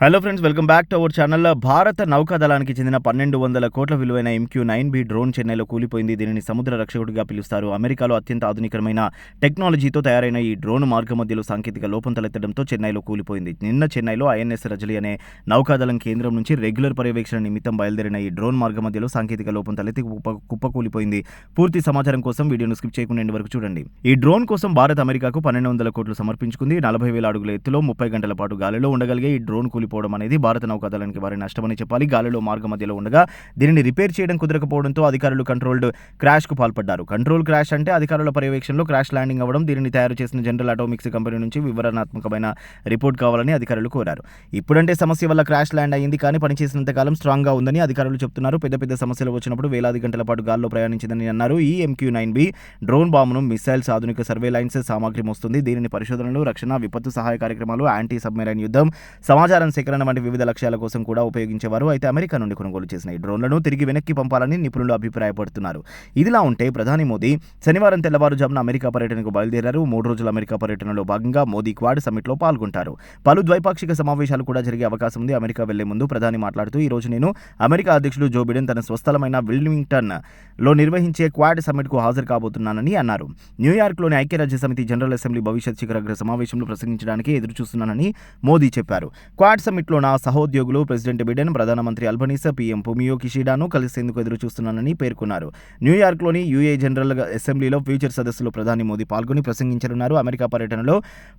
Hello friends welcome back to our channel భారత నౌకాదళానికి చెందిన పన్నెండు వందల కోట్ల విలువైన ఎంక్యూ నైన్ బి డ్రోన్ చెన్నైలో కూలిపోయింది. దీనిని సముద్ర రక్షకుడిగా పిలుస్తారు. అమెరికాలో అత్యంత ఆధునికరమైన టెక్నాలజీతో తయారైన ఈ డ్రోన్ మార్గ మధ్యలో సాంకేతిక లోపం తలెత్తడంతో చెన్నైలో కూలిపోయింది. నిన్న చెన్నైలో ఐఎన్ఎస్ రజలి అనే నౌకాదళం కేంద్రం నుంచి రెగ్యులర్ పర్యవేక్షణ నిమిత్తం బయలుదేరిన ఈ డ్రోన్ మార్గ మధ్యలో సాంకేతిక లోపం తలెత్తి కుప్ప కుప్పకూలిపోయింది పూర్తి సమాచారం కోసం వీడియోను స్కిప్ చేయకుండా వరకు చూడండి. ఈ డ్రోన్ కోసం భారత్ అమెరికాకు పన్నెండు వందల కోట్లు సమర్పించుకుంది. నలభై వేల అడుగుల ఎత్తులో ముప్పై గంటల పాటు గాలిలో ఉండగలిగే ఈ డ్రోన్ కూలి కూలిపోవడం అనేది భారత నౌకాదళానికి వారి నష్టమని చెప్పాలి. గాలిలో మార్గ మధ్యలో ఉండగా దీనిని రిపేర్ చేయడం కుదరకపోవడంతో అధికారులు కంట్రోల్డ్ క్రాష్కు పాల్పడ్డారు. కంట్రోల్ క్రాష్ అంటే అధికారుల పర్యవేక్షణలో క్రాష్ ల్యాండింగ్ అవ్వడం దీనిని తయారు చేసిన జనరల్ ఆటోమిక్స్ కంపెనీ నుంచి వివరణాత్మకమైన రిపోర్ట్ కావాలని అధికారులు కోరారు. ఇప్పుడంటే సమస్య వల్ల క్రాష్ ల్యాండ్ అయింది కానీ పనిచేసినంత కాలం స్ట్రాంగ్గా ఉందని అధికారులు చెప్తున్నారు. పెద్ద పెద్ద సమస్యలు వచ్చినప్పుడు వేలాది గంటల పాటు గాల్లో ప్రయాణించిందని అన్నారు. ఈ ఎంక్యూ నైన్ బి డ్రోన్ బాంబును మిసైల్స్ ఆధునిక సర్వే లైన్స్ సామాగ్రి మోస్తుంది. దీనిని పరిశోధనలు రక్షణ విపత్తు సహాయ కార్యక్రమాలు యాంటీ సబ్మెరైన్ యుద్ధం సమాచారం సేకరణ వంటి వివిధ లక్ష్యాల కోసం కూడా ఉపయోగించేవారు. అయితే అమెరికా నుండి కొనుగోలు చేసిన ఈ డ్రోన్లను తిరిగి వెనక్కి పంపాలని నిపుణులు అభిప్రాయపడుతున్నారు. ఇదిలా ఉంటే ప్రధాని మోదీ శనివారం తెల్లవారుజామున అమెరికా పర్యటనకు బయలుదేరారు. మూడు రోజుల అమెరికా పర్యటనలో భాగంగా మోదీ క్వాడ్ సమ్మిట్లో పాల్గొంటారు. పలు ద్వైపాక్షిక సమావేశాలు కూడా జరిగే అవకాశం ఉంది. అమెరికా వెళ్ళే ముందు ప్రధాని మాట్లాడుతూ ఈ రోజు నేను అమెరికా అధ్యక్షుడు జో బిడెన్ తన స్వస్థలమైన విల్మింగ్టన్లో నిర్వహించే క్వాడ్ సమ్మిట్కు హాజరు కాబోతున్నానని అన్నారు. న్యూయార్క్లోని ఐక్యరాజ్య సమితి జనరల్ అసెంబ్లీ భవిష్యత్ శిఖరాగ్ర సమావేశంలో ప్రసంగించడానికి ఎదురు చూస్తున్నానని మోదీ చెప్పారు. క్వాడ్ సమ్మిట్లో నా సహోద్యోగులు ప్రెసిడెంట్ బిడెన్ ప్రధానమంత్రి అల్బనీసా పీఎం పుమియో కిషిడాను కలిసేందుకు ఎదురు చూస్తున్నానని పేర్కొన్నారు. న్యూయార్క్లోని యూఏ జనరల్ అసెంబ్లీలో ఫ్యూచర్ సదస్సులో ప్రధాని మోదీ పాల్గొని ప్రసంగించనున్నారు. అమెరికా పర్యటనలో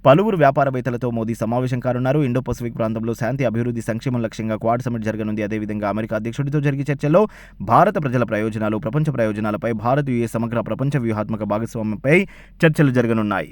పలువురు వ్యాపారవేత్తలతో మోదీ సమావేశం కానున్నారు. ఇండో పసిఫిక్ ప్రాంతంలో శాంతి అభివృద్ధి సంక్షేమం లక్ష్యంగా క్వాడ్ సమిట్ జరగనుంది. అదేవిధంగా అమెరికా అధ్యక్షుడితో జరిగే చర్చల్లో భారత ప్రజల ప్రయోజనాలు ప్రపంచ ప్రయోజనాలపై భారత్ యుఏ సమగ్ర ప్రపంచ వ్యూహాత్మక భాగస్వామ్యంపై చర్చలు జరగనున్నాయి.